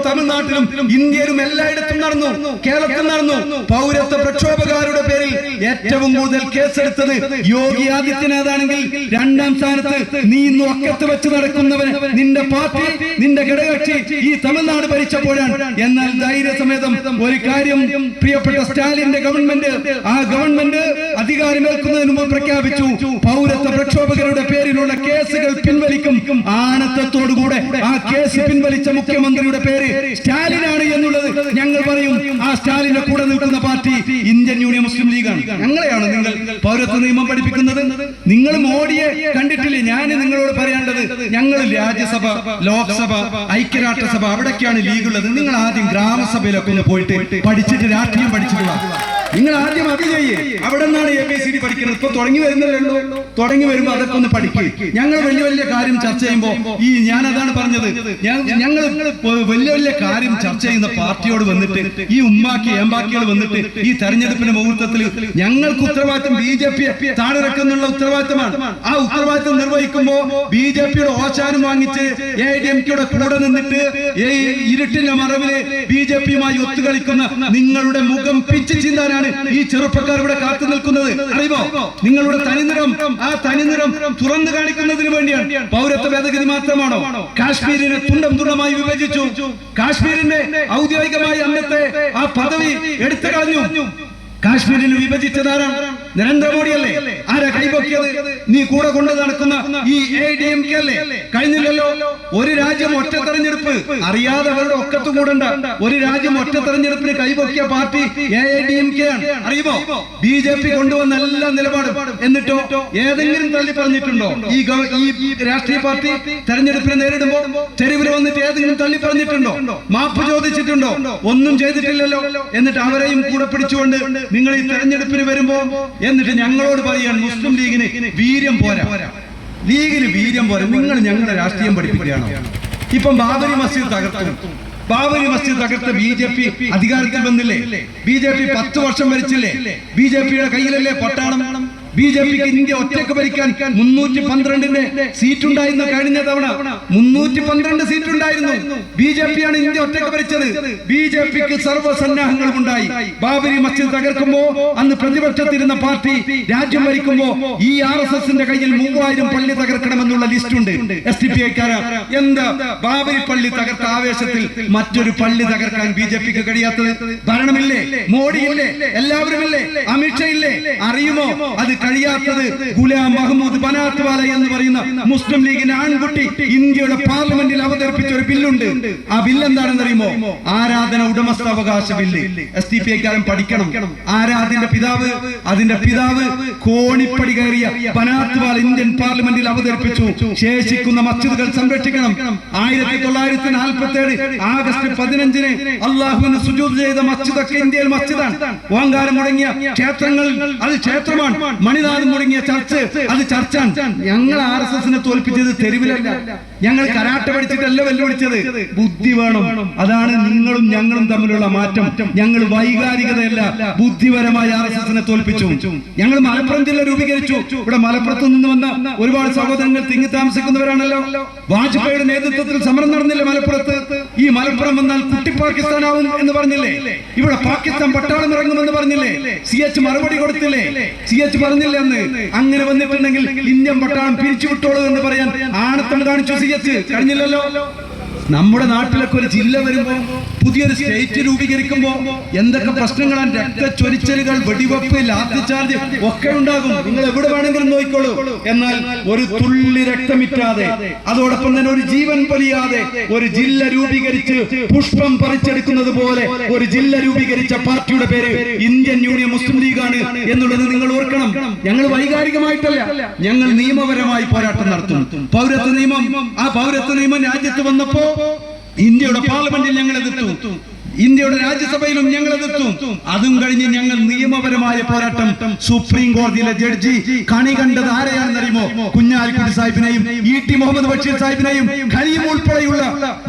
A: തമിഴ്നാട്ടിലും ഇന്ത്യയിലും എല്ലായിടത്തും നടന്നു. കേരളത്തിൽ നടന്നു. പൗരത്വ പ്രക്ഷോഭകാരുടെ പേരിൽ ഏറ്റവും കൂടുതൽ കേസെടുത്തത് യോഗി ആദിത്യനാഥാണെങ്കിൽ രണ്ടാം സ്ഥാനത്ത് നീ ഇന്ന് ഒക്കത്ത് വെച്ച് നടക്കുന്നവൻ നിന്റെ പാർട്ടി നിന്റെ ഘടകക്ഷി ഈ തമിഴ്നാട് ഭരിച്ചപ്പോഴാണ്. എന്നാൽ ധൈര്യസമേതം ഒരു കാര്യം പ്രിയപ്പെട്ട സ്റ്റാലിന്റെ ഗവൺമെന്റ് ആ ഗവൺമെന്റ് അധികാരമേൽക്കുന്നതിന് മുമ്പ് പ്രഖ്യാപിച്ചു. പൗരത്വ പ്രക്ഷോഭകരുടെ പേരിലുള്ള കേസുകൾ പിൻവലിക്കും. ആനത്തത്തോടുകൂടെ ആ കേസ് പിൻവലിച്ച മുഖ്യമന്ത്രിയുടെ പേര് സ്റ്റാലിനാണ് എന്നുള്ളത് ഞങ്ങൾ പറയും. ആ സ്റ്റാലിന്റെ കൂടെ നിൽക്കുന്ന പാർട്ടി ഇന്ത്യൻ യൂണിയൻ മുസ്ലിം ലീഗാണ്. ഞങ്ങളെയാണ് നിങ്ങൾ പൗരത്വ നിയമം പഠിപ്പിക്കുന്നത്. നിങ്ങൾ മോഡിയെ കണ്ടിട്ടില്ലേ? ഞാൻ നിങ്ങളോട് പറയേണ്ടത് ഞങ്ങൾ രാജ്യസഭ ലോക്സഭ ഐക്യരാഷ്ട്രസഭ ലീഗ് ഉള്ളത് നിങ്ങൾ ആദ്യം ഗ്രാമസഭയിലൊക്കെ ഒന്ന് പോയിട്ട് പഠിച്ചിട്ട് രാഷ്ട്രീയം പഠിച്ചിട്ട് വാ. നിങ്ങൾ ആദ്യം അത് ചെയ്യേ. അവിടെ നിന്നാണ് എ ബി സി ഡി പഠിക്കുന്നത്. ഇപ്പൊ തുടങ്ങി വരുന്നല്ലേ ഉള്ളൂ? തുടങ്ങി വരുമ്പോ അതൊക്കെ ഒന്ന് പഠിക്കുക ഞങ്ങൾ വലിയ വലിയ കാര്യം ചർച്ച ചെയ്യുമ്പോ ഈ ഞാൻ അതാണ് പറഞ്ഞത് ഞങ്ങൾ വലിയ വലിയ കാര്യം ചർച്ച ചെയ്യുന്ന പാർട്ടിയോട് വന്നിട്ട് ഈ ഉമ്മാക്കി എംബാക്കികൾ വന്നിട്ട് ഈ തെരഞ്ഞെടുപ്പിന്റെ മുഹൂർത്തത്തിൽ ഞങ്ങൾക്ക് ഉത്തരവാദിത്തം ബി ജെ പി താഴെറക്കുന്നുള്ള ഉത്തരവാദിത്തമാണ്. ആ ഉത്തരവാദിത്തം നിർവഹിക്കുമ്പോ ബി ജെ പിയുടെ ഓശാനം വാങ്ങിച്ച് എ ഡി എം കെയുടെ കൂടെ നിന്നിട്ട് ഇരുട്ടിന്റെ മറവിൽ ബി ജെ പിയുമായി ഒത്തുകളിക്കുന്ന നിങ്ങളുടെ മുഖം പിച്ച് ചിന്താനാണ് ഈ ചെറുപ്പക്കാർ ഇവിടെ കാത്തു നിൽക്കുന്നത്. അറിയുമോ? നിങ്ങളുടെ തനിനിറം ആ തനിനിറം തുറന്നു കാണിക്കുന്നതിന് വേണ്ടിയാണ്. പൗരത്വ ഭേദഗതി മാത്രമാണോ? കാശ്മീരിനെ തുണ്ടം തുണ്ടമായി വിഭജിച്ചു. കാശ്മീരിന്റെ ഔദ്യോഗികമായി അന്നത്തെ ആ പദവി എടുത്തു കളഞ്ഞു. കാശ്മീരിന് വിഭജിച്ചതാരാണ് നരേന്ദ്രമോദിയല്ലേ? ആരാ കൈപൊക്കിയത്? നീ കൂടെ കൊണ്ടു നടക്കുന്ന ഈ എ ഡി എം കെ അല്ലേ? കഴിഞ്ഞില്ലല്ലോ. ഒരു രാജ്യം ഒറ്റ തെരഞ്ഞെടുപ്പ്. അറിയാതെ അവരുടെ ഒക്കത്ത് കൂടണ്ട. ഒരു രാജ്യം ഒറ്റ തെരഞ്ഞെടുപ്പിന് കൈപൊക്കിയ party A D M K ആണ്. അറിയുമോ? ബി ജെ പി കൊണ്ടുവന്ന എല്ലാ നിലപാടും. എന്നിട്ടോ? ഏതെങ്കിലും തള്ളി പറഞ്ഞിട്ടുണ്ടോ? ഈ ഈ രാഷ്ട്രീയ പാർട്ടി തെരഞ്ഞെടുപ്പിനെ നേരിടുമ്പോ തെരുവിൽ വന്നിട്ട് ഏതെങ്കിലും തള്ളി പറഞ്ഞിട്ടുണ്ടോ? മാപ്പ് ചോദിച്ചിട്ടുണ്ടോ? ഒന്നും ചെയ്തിട്ടില്ലല്ലോ. എന്നിട്ട് അവരെയും കൂടെ പിടിച്ചുകൊണ്ട് നിങ്ങൾ ഈ തെരഞ്ഞെടുപ്പിന് വരുമ്പോ എന്നിട്ട് ഞങ്ങളോട് പറയാൻ മുസ്ലിം ലീഗിന് വീര്യം പോരാ. ലീഗിന് വീര്യം പോരാ. നിങ്ങൾ ഞങ്ങളെ രാഷ്ട്രീയം പഠിപ്പിക്കുകയാണോ? ഇപ്പം ബാബരി മസ്ജിദ് തകർത്തു. ബാബരി മസ്ജിദ് തകർത്ത ബി ജെ പി അധികാരത്തിൽ വന്നില്ലേ? ബി ജെ പി പത്ത് വർഷം ഭരിച്ചില്ലേ? ബി ജെ പിയുടെ കയ്യിലല്ലേ പട്ടാളം? ബി ജെ പിക്ക് ഇന്ത്യ ഒറ്റയ്ക്ക് ഭരിക്കാൻ മുന്നൂറ്റി പന്ത്രണ്ടിന്റെ സീറ്റ് ഉണ്ടായിരുന്നു കഴിഞ്ഞ തവണ മുന്നൂറ്റി പന്ത്രണ്ട് സീറ്റ് ഉണ്ടായിരുന്നു ബി ജെ പി ആണ് ഇന്ത്യ ഒറ്റയ്ക്ക് ഭരിച്ചത്. ബി ജെ പിക്ക് സർവസന്നാഹങ്ങളും ഉണ്ടായി. ബാബരി മസ്ജിദ് തകർക്കുമ്പോ അന്ന് പ്രതിപക്ഷത്തിരുന്ന പാർട്ടി രാജ്യം ഭരിക്കുമ്പോ ഈ ആർ എസ് എസിന്റെ കയ്യിൽ മൂവായിരം പള്ളി തകർക്കണമെന്നുള്ള ലിസ്റ്റ് ഉണ്ട് എസ് ഡി പി എന്താ ബാബരി പള്ളി തകർത്ത ആവേശത്തിൽ മറ്റൊരു പള്ളി തകർക്കാൻ ബി ജെ പിക്ക് കഴിയാത്തത് ഭരണമില്ലേ? മോഡിയില്ലേ എല്ലാവരുമില്ലേ? അമിത്ഷാ ഇല്ലേ അറിയുമോ? അത് കഴിയാത്തത് ഗുലാം മഹമ്മൂദ് ബനാത്വാല എന്ന് പറയുന്ന മുസ്ലിം ലീഗിന്റെ ആൺകുട്ടി ഇന്ത്യയുടെ പാർലമെന്റിൽ അവതരിപ്പിച്ച ഒരു ബില്ലുണ്ട്. ആ ബില്ല് എന്താണെന്ന് അറിയുമോ ആരാധന ഉടമസ്ഥാവകാശ ബില്ല്. എസ് ടി പി ഐക്കാരൻ പഠിക്കണം. ആരാധന്റെ പിതാവ് അതിന്റെ പിതാവ് കോണിപ്പടി കയറിയ ബനാത്വാല ഇന്ത്യൻ പാർലമെന്റിൽ അവതരിപ്പിച്ചു. ശേഷിക്കുന്ന മസ്ജിദുകൾ സംരക്ഷിക്കണം. ആയിരത്തി തൊള്ളായിരത്തി നാൽപ്പത്തി ഏഴ് ആഗസ്റ്റ് പതിനഞ്ചിന് അള്ളാഹുവിന് സുജൂദ് ചെയ്ത മസ്ജിദൊക്കെ ഇന്ത്യയിൽ മസ്ജിദാണ്. ഓങ്കാരം മുടങ്ങിയ ക്ഷേത്രങ്ങൾ അത് ക്ഷേത്രമാണ്. മണിനാഥം മുടങ്ങിയ ചർച്ച് അത് ചർച്ചാണ്. ഞങ്ങൾ ആർ എസ് എസിനെ തോൽപ്പിച്ചത് തെരുവിലല്ല. ഞങ്ങൾ കരാട്ട പഠിച്ചിട്ടല്ല വെല്ലുവിളിച്ചത്. ബുദ്ധി വേണം. അതാണ് നിങ്ങളും ഞങ്ങളും തമ്മിലുള്ള മാറ്റം. ഞങ്ങൾ വൈകാരികതയല്ല ബുദ്ധിപരമായി ആർ എസ് എസിനെ തോൽപ്പിച്ചു. ഞങ്ങൾ മലപ്പുറം ജില്ല രൂപീകരിച്ചു. ഇവിടെ മലപ്പുറത്ത് നിന്ന് വന്ന ഒരുപാട് സഹോദരങ്ങൾ തിങ്ങി താമസിക്കുന്നവരാണല്ലോ. വാജ്പേയിയുടെ നേതൃത്വത്തിൽ സമരം നടന്നില്ല മലപ്പുറത്ത്? ഈ മലപ്പുറം വന്നാൽ കുട്ടി പാകിസ്ഥാനാവും എന്ന് പറഞ്ഞില്ലേ? ഇവിടെ പാകിസ്ഥാൻ പട്ടാളം ഇറങ്ങുമെന്ന് പറഞ്ഞില്ലേ? സി എച്ച് മറുപടി കൊടുത്തില്ലേ? സി എച്ച് പറഞ്ഞില്ലേ അന്ന് അങ്ങനെ വന്നിട്ടുണ്ടെങ്കിൽ ഇന്ത്യൻ പട്ടാളം പിരിച്ചുവിട്ടോളൂ എന്ന് പറയാൻ ആണത്തം കാണിച്ചു സി എച്ച് കഴിഞ്ഞില്ലല്ലോ. നമ്മുടെ നാട്ടിലൊക്കെ ഒരു ജില്ല വരുമ്പോൾ പുതിയൊരു സ്റ്റേറ്റ് രൂപീകരിക്കുമ്പോൾ എന്തൊക്കെ പ്രശ്നങ്ങളാണ്? രക്തച്ചൊരിച്ചലുകൾ വെടിവെപ്പ് ലാത്തിച്ചാർജ് ഒക്കെ ഉണ്ടാകും. നിങ്ങൾ എവിടെ വേണമെങ്കിലും നോക്കിക്കോളൂ. എന്നാൽ ഒരു തുള്ളി രക്തമിറ്റാതെ അതോടൊപ്പം തന്നെ ഒരു ജീവൻ പൊലിയാതെ ഒരു ജില്ല രൂപീകരിച്ച് പുഷ്പം പറിച്ചെടുക്കുന്നത് പോലെ ഒരു ജില്ല രൂപീകരിച്ച പാർട്ടിയുടെ പേര് ഇന്ത്യൻ യൂണിയൻ മുസ്ലിം ലീഗാണ് എന്നുള്ളത് നിങ്ങൾ ഓർക്കണം. ഞങ്ങൾ വൈകാരികമായിട്ടല്ല. ഞങ്ങൾ നിയമപരമായി പോരാട്ടം നടത്തുന്നു. പൗരത്വ നിയമം. ആ പൗരത്വ നിയമം രാജ്യത്ത് വന്നപ്പോ ഇന്ത്യയുടെ പാർലമെന്റിൽ ഞങ്ങൾ എതിർത്തു. ഇന്ത്യയുടെ രാജ്യസഭയിലും ഞങ്ങൾ എതിർത്തു അതും കഴിഞ്ഞ് ഞങ്ങൾ നിയമപരമായ പോരാട്ടം സുപ്രീം കോടതിയിലെ ജഡ്ജി കണി കണ്ടത് ആരെയാണെന്നറിയുമോ? കുഞ്ഞാലിക്കുട്ടി സാഹിബിനെയും ഇ ടി മുഹമ്മദ് ബഷീർ സാഹിബിനെയും ഖലീം ഉൾപ്പെടെയുള്ള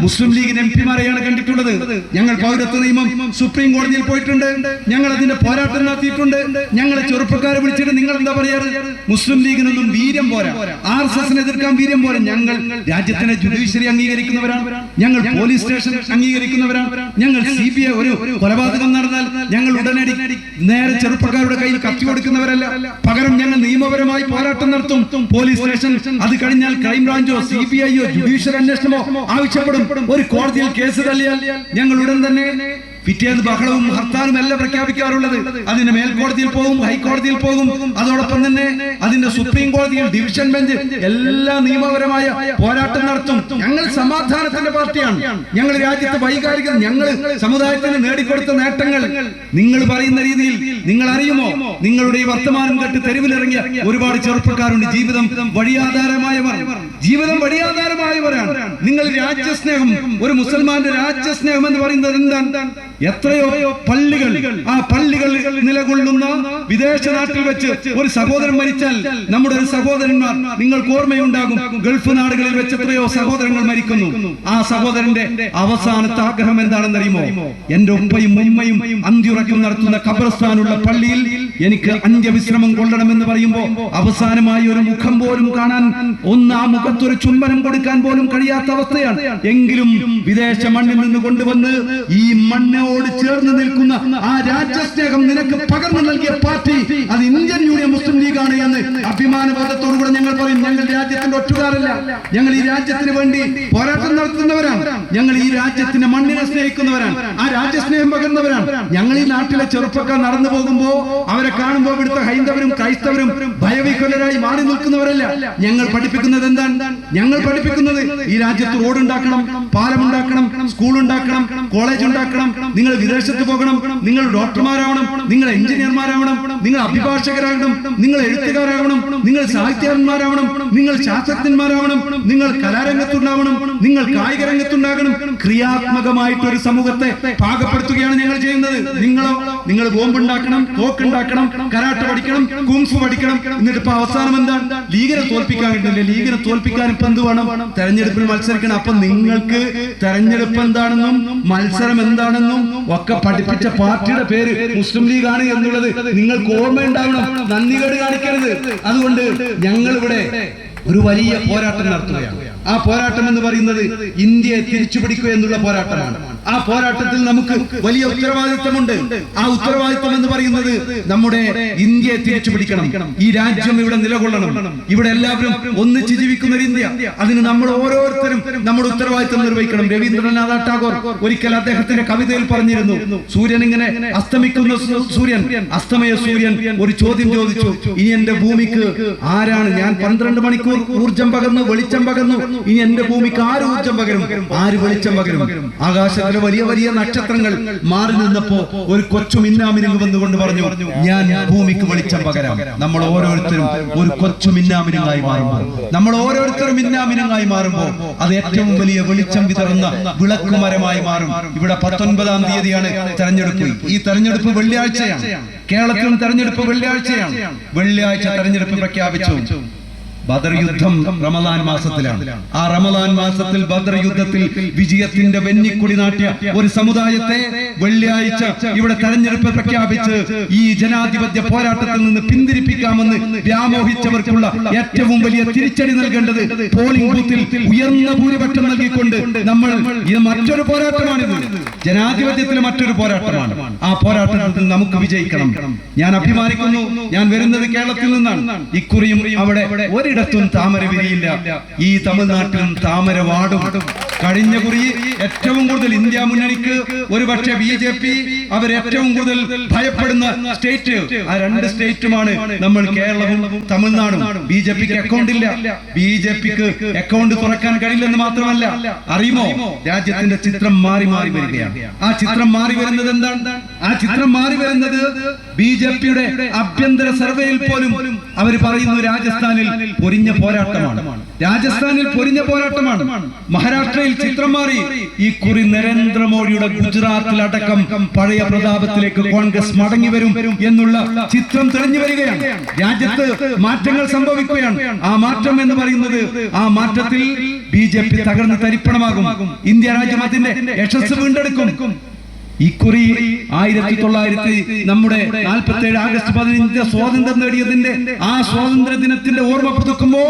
A: മുസ്ലിം ലീഗിന് എം പിമാരെയാണ് കണ്ടിട്ടുള്ളത്. ഞങ്ങൾ പൗരത്വ നിയമം സുപ്രീം കോടതിയിൽ പോയിട്ടുണ്ട്. ഞങ്ങൾ അതിന്റെ പോരാട്ടം നടത്തിയിട്ടുണ്ട്. ഞങ്ങളെ ചെറുപ്പക്കാരെ വിളിച്ചിട്ട് നിങ്ങൾ എന്താ പറയാറ്? മുസ്ലിം ലീഗിനൊന്നും വീര്യം പോരാ. ആർ എസ് എസിനെ എതിർക്കാൻ വീര്യം പോരാ. ഞങ്ങൾ രാജ്യത്തിനെ ജുഡീഷ്യറി അംഗീകരിക്കുന്നവരാണ്. ഞങ്ങൾ പോലീസ് സ്റ്റേഷൻ അംഗീകരിക്കുന്നവരാണ്. ഞങ്ങൾ സി ബി ഐ ഒരു കൊലപാതകം നടന്നാൽ ഞങ്ങൾ ഉടനടി നേരെ ചെറുപ്പക്കാരുടെ കയ്യിൽ കത്തി കൊടുക്കുന്നവരല്ല. പകരം ഞങ്ങൾ നിയമപരമായി പോരാട്ടം നടത്തും. പോലീസ് സ്റ്റേഷൻ അത് കഴിഞ്ഞാൽ ക്രൈംബ്രാഞ്ചോ സി ബി ഐയോ ജുഡീഷ്യൽ അന്വേഷണമോ ആവശ്യപ്പെടും. ഒരു കോടതിയിൽ കേസ് തള്ളിയാൽ ഞങ്ങൾ ഉടൻ തന്നെ പിറ്റേന്ന് ബഹളവും ഹർത്താലും എല്ലാം പ്രഖ്യാപിക്കാറുള്ളത്. അതിന്റെ മേൽക്കോടതിയിൽ പോകും ഹൈക്കോടതിയിൽ പോകും. അതോടൊപ്പം തന്നെ അതിന്റെ സുപ്രീം കോടതിയിൽ ഡിവിഷൻ ബെഞ്ച് എല്ലാ നിയമപരമായ പോരാട്ടം നടത്തും. ഞങ്ങൾ സമാധാനത്തിന്റെ പാർട്ടിയാണ്. ഞങ്ങൾ രാജ്യത്തെ വൈകാരിക ഞങ്ങൾ സമുദായത്തിന് നേടിക്കൊടുത്ത നേട്ടങ്ങൾ. നിങ്ങൾ പറയുന്ന രീതിയിൽ നിങ്ങൾ അറിയുമോ? നിങ്ങളുടെ ഈ വർത്തമാനം കേട്ട് തെരുവിലിറങ്ങിയ ഒരുപാട് ചെറുപ്പക്കാരുണ്ട്. ജീവിതം വഴിയാധാരമായവർ. ജീവിതം വഴിയാധാരമായവരാണ് നിങ്ങൾ രാജ്യസ്നേഹം ഒരു മുസൽമാന്റെ രാജ്യസ്നേഹം എന്ന് പറയുന്നത് എന്താണ്? എത്രയോ പള്ളികൾ ആ പള്ളികൾ നിലകൊള്ളുന്ന വിദേശ നാട്ടിൽ വെച്ച് ഒരു സഹോദരൻ മരിച്ചാൽ നമ്മുടെ ഒരു സഹോദരന്മാർ നിങ്ങൾക്ക് ഓർമ്മയുണ്ടാകും. ഗൾഫ് നാടുകളിൽ വെച്ച് എത്രയോ സഹോദരങ്ങൾ മരിക്കുന്നു. ആ സഹോദരന്റെ അവസാനത്തെ ആഗ്രഹം എന്താണെന്ന് അറിയുമോ എന്റെ ഉപ്പയും ഉമ്മയും അന്തിയുറക്കം നടത്തുന്ന ഖബർസ്ഥാനുള്ള പള്ളിയിൽ എനിക്ക് അന്ത്യവിശ്രമം കൊള്ളണമെന്ന് പറയുമ്പോൾ അവസാനമായി ഒരു മുഖം പോലും കാണാൻ ഒന്ന് മുഖത്തൊരു ചുംബനം കൊടുക്കാൻ പോലും കഴിയാത്ത അവസ്ഥയാണ്. എങ്കിലും വിദേശ മണ്ണിൽ നിന്ന് കൊണ്ടുവന്ന് ഈ മണ്ണോട് ചേർന്ന് നിൽക്കുന്ന ആ രാജ്യസ്നേഹം നിനക്ക് പകർന്നു നൽകിയ പാർട്ടി അത് ഇന്ത്യൻ യൂണിയൻ മുസ്ലിം ലീഗാണ് എന്ന് അഭിമാനബോധത്തോടുകൂടെ ഞങ്ങൾ പറയും. ഞങ്ങൾ രാജ്യത്തിന്റെ ഒറ്റുകാരല്ല ഞങ്ങൾ ഈ രാജ്യത്തിന് വേണ്ടി പോരാട്ടം നടത്തുന്നവരാണ്. ഞങ്ങൾ ഈ രാജ്യത്തിന്റെ മണ്ണിനെ സ്നേഹിക്കുന്നവരാണ്. ആ രാജ്യസ്നേഹം പകർന്നവരാണ് ഞങ്ങൾ ഈ നാട്ടിലെ ചെറുപ്പക്കാർ നടന്നു പോകുമ്പോ അവരെ കാണുമ്പോൾ ഇവിടുത്തെ ഹൈന്ദവരും ക്രൈസ്തവരും ഭയവിഹ്വലരായി മാറി നിൽക്കുന്നവരല്ല. ഞങ്ങൾ പഠിപ്പിക്കുന്നത് എന്താണ്? ഞങ്ങൾ പഠിപ്പിക്കുന്നത് ഈ രാജ്യത്ത് റോഡ് ഉണ്ടാക്കണം പാലം ഉണ്ടാക്കണം സ്കൂൾ ഉണ്ടാക്കണം കോളേജ് ഉണ്ടാക്കണം നിങ്ങൾ വിദേശത്ത് പോകണം നിങ്ങൾ ഡോക്ടർമാരാവണം നിങ്ങൾ എഞ്ചിനീയർമാരാവണം നിങ്ങൾ അഭിഭാഷകരാകണം നിങ്ങൾ എഴുത്തുകാരാകണം നിങ്ങൾ സാഹിത്യകാരന്മാരാവണം നിങ്ങൾ ശാസ്ത്രജ്ഞന്മാരാവണം നിങ്ങൾ കലാരംഗത്തുണ്ടാവണം നിങ്ങൾ കായിക രംഗത്തുണ്ടാകണം ക്രിയാത്മകമായിട്ട് ഒരു സമൂഹത്തെ പാകപ്പെടുത്തുകയാണ് ഞങ്ങൾ ചെയ്യുന്നത്. നിങ്ങളോ നിങ്ങൾ ബോംബുണ്ടാക്കണം തോക്കുണ്ടാക്കണം കരാട്ട പഠിക്കണം കുംഫു പഠിക്കണം. എന്നിട്ട് ഇപ്പൊ അവസാനം എന്താണ്? ലീഗിനെ തോൽപ്പിക്കാൻ കിട്ടില്ല ലീഗിനെ തോൽപ്പിക്കാൻ ഇപ്പൊ എന്ത് വേണം? തെരഞ്ഞെടുപ്പിൽ മത്സരിക്കണം. അപ്പൊ നിങ്ങൾക്ക് തെരഞ്ഞെടുപ്പ് എന്താണെന്നും മത്സരം എന്താണെന്നും ഒക്കെ പഠിപ്പിച്ച പാർട്ടിയുടെ പേര് മുസ്ലിം ലീഗ് ആണ് എന്നുള്ളത് നിങ്ങൾക്ക് ഓർമ്മയുണ്ടാവണം നന്ദികേട് കാണിക്കരുത്. അതുകൊണ്ട് ഞങ്ങൾ ഇവിടെ ഒരു വലിയ പോരാട്ടം നടത്തുകയാണ്. ആ പോരാട്ടം എന്ന് പറയുന്നത് ഇന്ത്യയെ തിരിച്ചുപിടിക്കുക എന്നുള്ള പോരാട്ടമാണ്. ആ പോരാട്ടത്തിൽ നമുക്ക് വലിയ ഉത്തരവാദിത്തമുണ്ട്. ആ ഉത്തരവാദിത്തം എന്ന് പറയുന്നത് നമ്മുടെ ഇന്ത്യയെ തിരിച്ചു പിടിക്കണം ഈ രാജ്യം ഇവിടെ നിലകൊള്ളണം. ഇവിടെ എല്ലാവരും ഒന്നിച്ച് ജീവിക്കുന്ന ഒരു ഇന്ത്യ. അതിന് നമ്മൾ ഓരോരുത്തരും നമ്മുടെ ഉത്തരവാദിത്തം നിർവഹിക്കണം. രവീന്ദ്രനാഥ ടാഗോർ ഒരിക്കൽ അദ്ദേഹത്തിന്റെ കവിതയിൽ പറഞ്ഞിരുന്നു സൂര്യൻ ഇങ്ങനെ അസ്തമിക്കുന്ന സൂര്യൻ അസ്തമയ സൂര്യൻ ഒരു ചോദ്യം ചോദിച്ചു. ഇനി എന്റെ ഭൂമിക്ക് ആരാണ്? ഞാൻ പന്ത്രണ്ട് മണിക്കൂർ ഊർജം പകർന്നു വെളിച്ചം പകർന്നു. ഇനി എന്റെ ഭൂമിക്ക് ആര് ഊർജം പകരും? ആര് വെളിച്ചം പകരും? ആകാശത്തിലെ വലിയ വലിയ നക്ഷത്രങ്ങൾ മാറി നിന്നപ്പോ ഒരു കൊച്ചു മിന്നാമിനുങ്ങ് വന്നുകൊണ്ട് പറഞ്ഞു ഞാൻ ഭൂമിക്ക് വെളിച്ചം പകരാം. നമ്മൾ ഓരോരുത്തരും ഒരു കൊച്ചു മിന്നാമിനുങ്ങായി മാറുമ്പോൾ നമ്മൾ ഓരോരുത്തരും മിന്നാമിനുങ്ങായി മാറുമ്പോൾ അത് ഏറ്റവും വലിയ വെളിച്ചം വിതറുന്ന വിളക്ക് മരമായി മാറും. ഇവിടെ പത്തൊൻപതാം തീയതിയാണ് തെരഞ്ഞെടുപ്പ്. ഈ തെരഞ്ഞെടുപ്പ് വെള്ളിയാഴ്ചയാണ്. കേരളത്തിലും തെരഞ്ഞെടുപ്പ് വെള്ളിയാഴ്ചയാണ്. വെള്ളിയാഴ്ച തെരഞ്ഞെടുപ്പ് പ്രഖ്യാപിച്ചു. ബദർ യുദ്ധം റമദാൻ മാസത്തിലാണ്. ആ റമദാൻ മാസത്തിൽ ബദർ യുദ്ധത്തിൽ വിജയത്തിന്റെ വെന്നിക്കുടി നാട്ടിയ ഒരു സമുദായത്തെ വെള്ളിയാഴ്ച ഇവിടെ തെരഞ്ഞെടുപ്പ് പ്രഖ്യാപിച്ച് ഈ ജനാധിപത്യ പോരാട്ടത്തിൽ നിന്ന് പിന്തിരിപ്പിക്കാമെന്ന് വ്യാമോഹിച്ചവർക്കുള്ള ഏറ്റവും വലിയ തിരിച്ചടി നൽകേണ്ടത് പോളിംഗ് ബൂത്തിൽ ഉയർന്ന ഭൂരിപക്ഷം നൽകിക്കൊണ്ട് നമ്മൾ ഇത് മറ്റൊരു പോരാട്ടമാണിത്. ജനാധിപത്യത്തിലെ മറ്റൊരു പോരാട്ടമാണ്. ആ പോരാട്ടത്തിൽ നമുക്ക് വിജയിക്കണം. ഞാൻ അഭിമാനിക്കുന്നു. ഞാൻ വരുന്നത് കേരളത്തിൽ നിന്നാണ്. ഇക്കുറിയും അവിടെ ഒരിടത്തും താമര വിരിയില്ല ഈ തമിഴ്നാട്ടിലും താമര വാടും കഴിഞ്ഞ കുറി ഏറ്റവും കൂടുതൽ ഇന്ത്യ മുന്നണിക്ക് ഒരുപക്ഷെ ബി ജെ പി അവർ ഏറ്റവും കൂടുതൽ ഭയപ്പെടുന്ന സ്റ്റേറ്റ്. ആ രണ്ട് സ്റ്റേറ്റുമാണ് നമ്മൾ കേരളവും തമിഴ്നാടും. ബി ജെ പിക്ക് അക്കൗണ്ട് ഇല്ല. ബി ജെ പിക്ക് അക്കൗണ്ട് തുറക്കാൻ കഴിയില്ലെന്ന് മാത്രമല്ല. അറിയുമോ? രാജ്യത്തിന്റെ ചിത്രം മാറി മാറി വരികയാണ്. ആ ചിത്രം മാറി വരുന്നത് എന്താണ്? ആ ചിത്രം മാറി വരുന്നത് ബി ജെ പിയുടെ ആഭ്യന്തര സർവേയിൽ പോലും അവർ പറയുന്നു രാജസ്ഥാനിൽ പൊരിഞ്ഞ പോരാട്ടമാണ്. രാജസ്ഥാനിൽ പൊരിഞ്ഞ പോരാട്ടമാണ്. മഹാരാഷ്ട്രയിൽ ചിത്രം മാറി. ഈ കുറി നരേന്ദ്രമോദിയുടെ ഗുജറാത്തിലടക്കം പഴയ പ്രതാപത്തിലേക്ക് കോൺഗ്രസ് മടങ്ങി വരും എന്നുള്ള ചിത്രം തെളിഞ്ഞു വരികയാണ്. രാജ്യത്ത് മാറ്റങ്ങൾ സംഭവിക്കുകയാണ്. ആ മാറ്റം എന്ന് പറയുന്നത് ആ മാറ്റത്തിൽ ബി ജെ പി തകർന്ന് തരിപ്പണമാകും. ഇന്ത്യ രാജ്യം അതിന്റെ യശസ് വീണ്ടെടുക്കും. ഇക്കുറി ആയിരത്തി തൊള്ളായിരത്തി നമ്മുടെ നാൽപ്പത്തി ഏഴ് ആഗസ്റ്റ് പതിനഞ്ച് സ്വാതന്ത്ര്യം നേടിയതിന്റെ ആ സ്വാതന്ത്ര്യ ദിനത്തിന്റെ ഓർമ്മ പുതുക്കുമ്പോ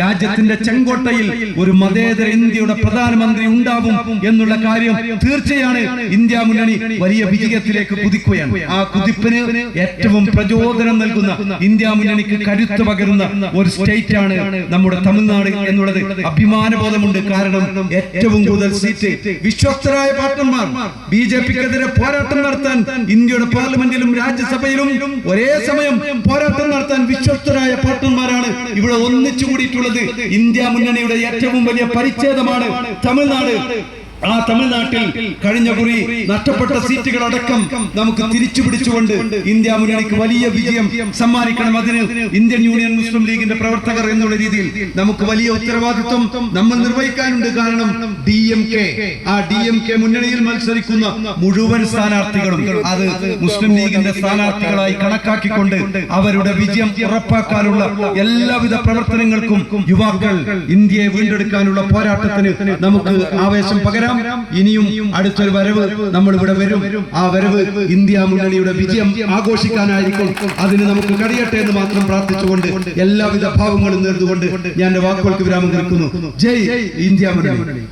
A: രാജ്യത്തിന്റെ ചെങ്കോട്ടയിൽ ഒരു മതേതര ഇന്ത്യയുടെ പ്രധാനമന്ത്രി ഉണ്ടാവും എന്നുള്ള കാര്യം തീർച്ചയാണ് ഇന്ത്യ മുന്നണി വലിയ വിജയത്തിലേക്ക് കുതിക്കുകയാണ്. ആ കുതിപ്പിന് ഏറ്റവും പ്രചോദനം നൽകുന്ന ഇന്ത്യ മുന്നണിക്ക് കരുത്ത് പകരുന്ന ഒരു സ്റ്റേറ്റ് ആണ് നമ്മുടെ തമിഴ്നാട് എന്നുള്ളത് അഭിമാനബോധമുണ്ട്. കാരണം ഏറ്റവും കൂടുതൽ സീറ്റ് വിശ്വസ്തരായ പാർട്ടന്മാർ ബി ജെ പിക്ക് ലീഗിനെതിരെ പോരാട്ടം നടത്താൻ ഇന്ത്യയുടെ പാർലമെന്റിലും രാജ്യസഭയിലും ഒരേ സമയം പോരാട്ടം നടത്താൻ വിശ്വസ്തരായ പാർട്ടന്മാരാണ് ഇവിടെ ഒന്നിച്ചു കൂടിയിട്ടുള്ളത് ഇന്ത്യ മുന്നണിയുടെ ഏറ്റവും വലിയ പരിച്ഛേദമാണ് തമിഴ്നാട്. ആ തമിഴ്നാട്ടിൽ കഴിഞ്ഞ കുറി നഷ്ടപ്പെട്ട സീറ്റുകൾ അടക്കം നമുക്ക് തിരിച്ചു പിടിച്ചുകൊണ്ട് ഇന്ത്യ മുന്നണിക്ക് വലിയ വിജയം സമ്മാനിക്കണം അതിന് ഇന്ത്യൻ യൂണിയൻ മുസ്ലിം ലീഗിന്റെ പ്രവർത്തകർ എന്നുള്ള രീതിയിൽ നമുക്ക് വലിയ ഉത്തരവാദിത്വം നമ്മൾ നിർവഹിക്കാനുണ്ട്. കാരണം ഡി എം കെ ആ ഡി എം കെ മുന്നണിയിൽ മത്സരിക്കുന്ന മുഴുവൻ സ്ഥാനാർത്ഥികളും അത് മുസ്ലിം ലീഗിന്റെ സ്ഥാനാർത്ഥികളായി കണക്കാക്കിക്കൊണ്ട് അവരുടെ വിജയം ഉറപ്പാക്കാനുള്ള എല്ലാവിധ പ്രവർത്തനങ്ങൾക്കും യുവാക്കൾ ഇന്ത്യയെ വീണ്ടെടുക്കാനുള്ള പോരാട്ടത്തിന് നമുക്ക് ആവേശം പകരാം. ഇനിയും അടുത്തൊരു വരവ് നമ്മൾ ഇവിടെ വരും. ആ വരവ് ഇന്ത്യ മുന്നണിയുടെ വിജയം ആഘോഷിക്കാനായിരിക്കും. അതിന് നമുക്ക് കഴിയട്ടെ എന്ന് മാത്രം പ്രാർത്ഥിച്ചുകൊണ്ട് എല്ലാവിധ ഭാവങ്ങളും നേർന്നുകൊണ്ട് ഞാൻ വാക്കുകൾക്ക് വിരാമം കേൾക്കുന്നു ജയ് ഇന്ത്യ മുന്നണി.